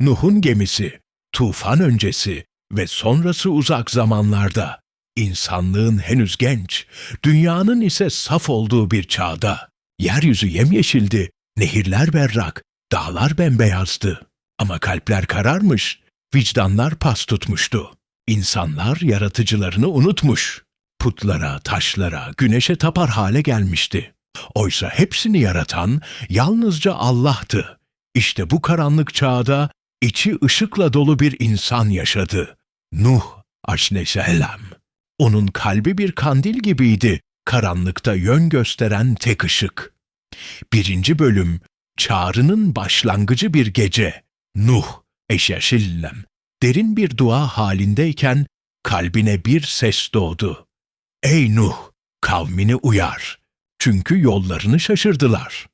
Nuh'un gemisi, tufan öncesi ve sonrası uzak zamanlarda, insanlığın henüz genç, dünyanın ise saf olduğu bir çağda, yeryüzü yemyeşildi, nehirler berrak, dağlar bembeyazdı. Ama kalpler kararmış, vicdanlar pas tutmuştu. İnsanlar yaratıcılarını unutmuş. Putlara, taşlara, güneşe tapar hale gelmişti. Oysa hepsini yaratan yalnızca Allah'tı. İşte bu karanlık çağda içi ışıkla dolu bir insan yaşadı. Nuh aleyhisselam. Onun kalbi bir kandil gibiydi, karanlıkta yön gösteren tek ışık. Birinci bölüm, çağrının başlangıcı bir gece. Nuh, eşeşillem, derin bir dua halindeyken kalbine bir ses doğdu. Ey Nuh, kavmini uyar. Çünkü yollarını şaşırdılar.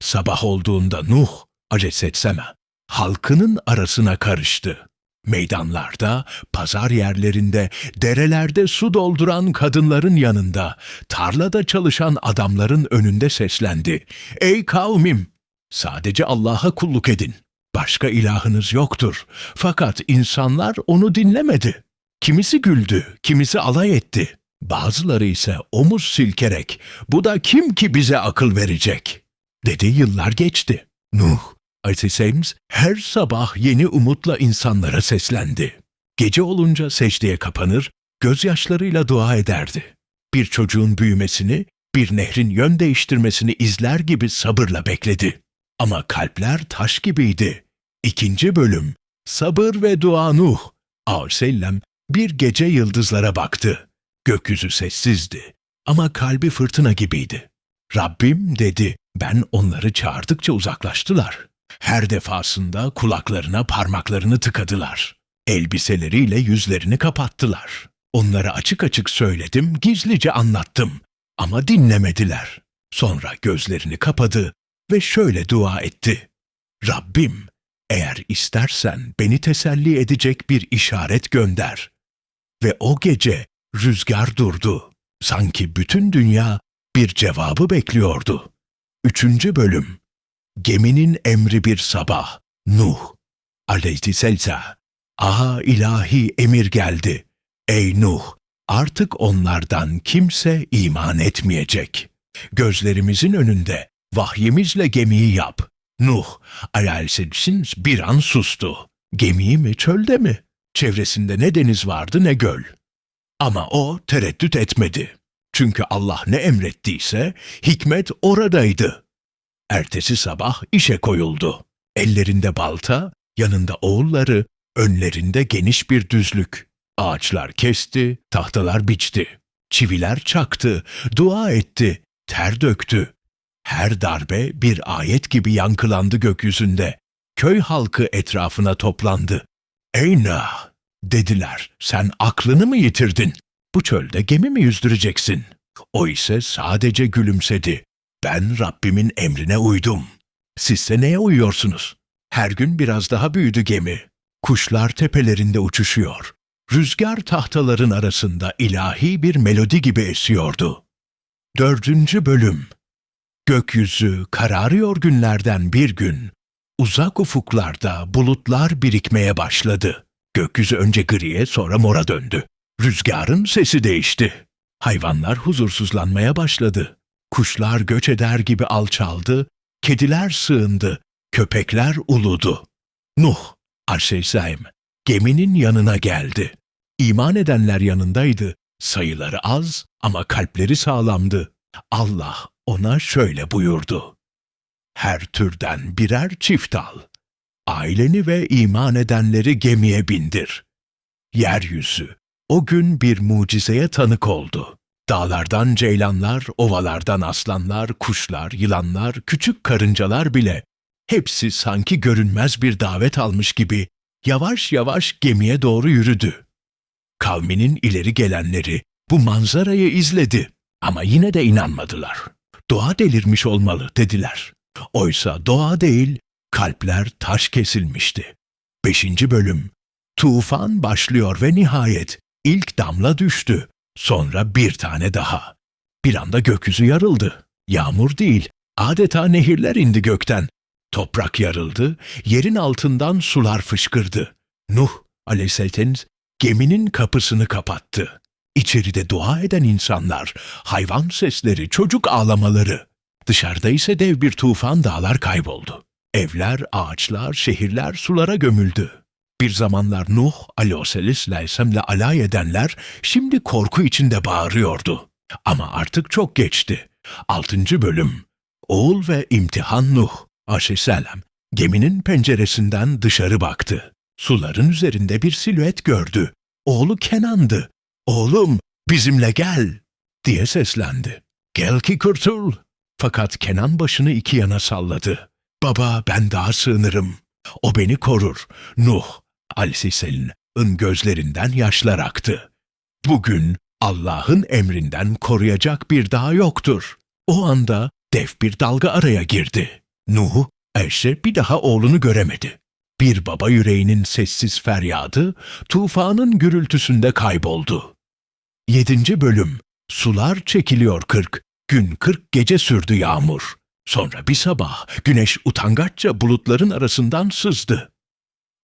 Sabah olduğunda Nuh, aleyhisselam, halkının arasına karıştı. Meydanlarda, pazar yerlerinde, derelerde su dolduran kadınların yanında, tarlada çalışan adamların önünde seslendi. Ey kavmim! Sadece Allah'a kulluk edin. Başka ilahınız yoktur. Fakat insanlar onu dinlemedi. Kimisi güldü, kimisi alay etti. Bazıları ise omuz silkerek, bu da kim ki bize akıl verecek? Dedi yıllar geçti. Nuh, Aleyhisselam her sabah yeni umutla insanlara seslendi. Gece olunca secdeye kapanır, gözyaşlarıyla dua ederdi. Bir çocuğun büyümesini, bir nehrin yön değiştirmesini izler gibi sabırla bekledi. Ama kalpler taş gibiydi. İkinci bölüm, sabır ve dua Nuh. Aleyhisselam bir gece yıldızlara baktı. Gökyüzü sessizdi ama kalbi fırtına gibiydi. Rabbim dedi, ben onları çağırdıkça uzaklaştılar. Her defasında kulaklarına parmaklarını tıkadılar. Elbiseleriyle yüzlerini kapattılar. Onlara açık açık söyledim, gizlice anlattım. Ama dinlemediler. Sonra gözlerini kapadı ve şöyle dua etti. Rabbim, eğer istersen beni teselli edecek bir işaret gönder. Ve o gece rüzgar durdu. Sanki bütün dünya bir cevabı bekliyordu. Üçüncü bölüm Geminin emri bir sabah. Nuh. Aleyhisselam. Aha ilahi emir geldi. Ey Nuh! Artık onlardan kimse iman etmeyecek. Gözlerimizin önünde vahyimizle gemiyi yap. Nuh, Aleyhisselam bir an sustu. Gemiyi mi çölde mi? Çevresinde ne deniz vardı ne göl. Ama o tereddüt etmedi. Çünkü Allah ne emrettiyse hikmet oradaydı. Ertesi sabah işe koyuldu. Ellerinde balta, yanında oğulları, önlerinde geniş bir düzlük. Ağaçlar kesti, tahtalar biçti. Çiviler çaktı, dua etti, ter döktü. Her darbe bir ayet gibi yankılandı gökyüzünde. Köy halkı etrafına toplandı. Ey Nuh! dediler. Sen aklını mı yitirdin? Bu çölde gemi mi yüzdüreceksin? O ise sadece gülümsedi. Ben Rabbimin emrine uydum. Sizse neye uyuyorsunuz? Her gün biraz daha büyüdü gemi. Kuşlar tepelerinde uçuşuyor. Rüzgar tahtaların arasında ilahi bir melodi gibi esiyordu. Dördüncü bölüm Gökyüzü kararıyor günlerden bir gün. Uzak ufuklarda bulutlar birikmeye başladı. Gökyüzü önce griye sonra mora döndü. Rüzgarın sesi değişti. Hayvanlar huzursuzlanmaya başladı. Kuşlar göç eder gibi alçaldı, kediler sığındı, köpekler uludu. Nuh, Aleyhisselam, geminin yanına geldi. İman edenler yanındaydı. Sayıları az ama kalpleri sağlamdı. Allah ona şöyle buyurdu. Her türden birer çift al. Aileni ve iman edenleri gemiye bindir. Yeryüzü o gün bir mucizeye tanık oldu. Dağlardan ceylanlar, ovalardan aslanlar, kuşlar, yılanlar, küçük karıncalar bile hepsi sanki görünmez bir davet almış gibi yavaş yavaş gemiye doğru yürüdü. Kavminin ileri gelenleri bu manzarayı izledi ama yine de inanmadılar. Doğa delirmiş olmalı dediler. Oysa doğa değil, kalpler taş kesilmişti. Beşinci bölüm Tufan başlıyor ve nihayet ilk damla düştü. Sonra bir tane daha. Bir anda gökyüzü yarıldı. Yağmur değil, adeta nehirler indi gökten. Toprak yarıldı, yerin altından sular fışkırdı. Nuh aleyhisselam geminin kapısını kapattı. İçeride dua eden insanlar, hayvan sesleri, çocuk ağlamaları. Dışarıda ise dev bir tufan dağlar kayboldu. Evler, ağaçlar, şehirler sulara gömüldü. Bir zamanlar Nuh aleyhisselam'le alay edenler şimdi korku içinde bağırıyordu. Ama artık çok geçti. Altıncı bölüm. Oğul ve imtihan Nuh aleyhisselam geminin penceresinden dışarı baktı. Suların üzerinde bir silüet gördü. Oğlu Kenan'dı. Oğlum bizimle gel diye seslendi. Gel ki kurtul. Fakat Kenan başını iki yana salladı. Baba ben daha sığınırım. O beni korur. Nuh Aleyhisselam'ın gözlerinden yaşlar aktı. Bugün Allah'ın emrinden koruyacak bir dağ yoktur. O anda dev bir dalga araya girdi. Nuh, Ayşe bir daha oğlunu göremedi. Bir baba yüreğinin sessiz feryadı, tufanın gürültüsünde kayboldu. Yedinci bölüm Sular çekiliyor kırk, gün kırk gece sürdü yağmur. Sonra bir sabah güneş utangaçça bulutların arasından sızdı.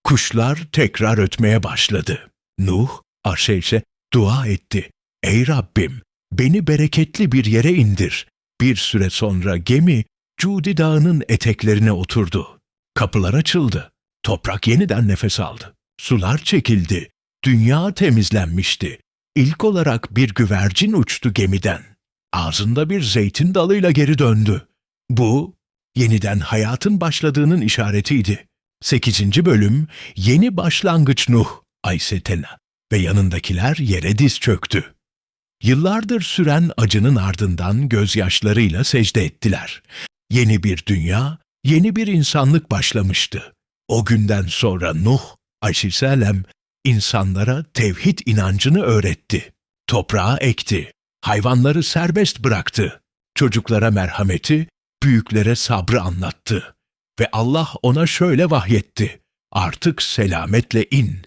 Kuşlar tekrar ötmeye başladı. Nuh, Arşeş'e dua etti. Ey Rabbim, beni bereketli bir yere indir. Bir süre sonra gemi Cudi Dağı'nın eteklerine oturdu. Kapılar açıldı. Toprak yeniden nefes aldı. Sular çekildi. Dünya temizlenmişti. İlk olarak bir güvercin uçtu gemiden. Ağzında bir zeytin dalıyla geri döndü. Bu, yeniden hayatın başladığının işaretiydi. 8. bölüm Yeni Başlangıç Nuh Aysetena ve yanındakiler yere diz çöktü. Yıllardır süren acının ardından gözyaşlarıyla secde ettiler. Yeni bir dünya, yeni bir insanlık başlamıştı. O günden sonra Nuh Aleyhisselam insanlara tevhid inancını öğretti. Toprağa ekti, hayvanları serbest bıraktı. Çocuklara merhameti, büyüklere sabrı anlattı. Ve Allah ona şöyle vahyetti. Artık selametle in.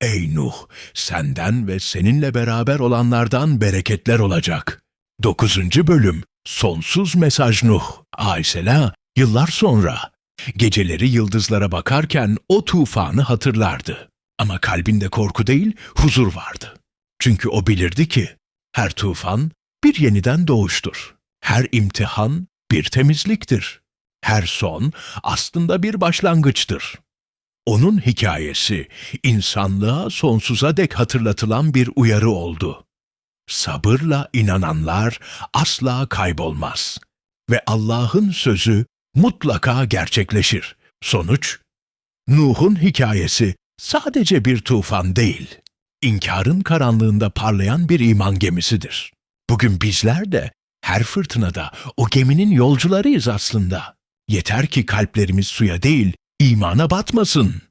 Ey Nuh, senden ve seninle beraber olanlardan bereketler olacak. 9. bölüm Sonsuz Mesaj Nuh Aleyhisselam yıllar sonra geceleri yıldızlara bakarken o tufanı hatırlardı. Ama kalbinde korku değil, huzur vardı. Çünkü o bilirdi ki her tufan bir yeniden doğuştur. Her imtihan bir temizliktir. Her son aslında bir başlangıçtır. Onun hikayesi insanlığa sonsuza dek hatırlatılan bir uyarı oldu. Sabırla inananlar asla kaybolmaz ve Allah'ın sözü mutlaka gerçekleşir. Sonuç, Nuh'un hikayesi sadece bir tufan değil, inkarın karanlığında parlayan bir iman gemisidir. Bugün bizler de her fırtınada o geminin yolcularıyız aslında. Yeter ki kalplerimiz suya değil, imana batmasın.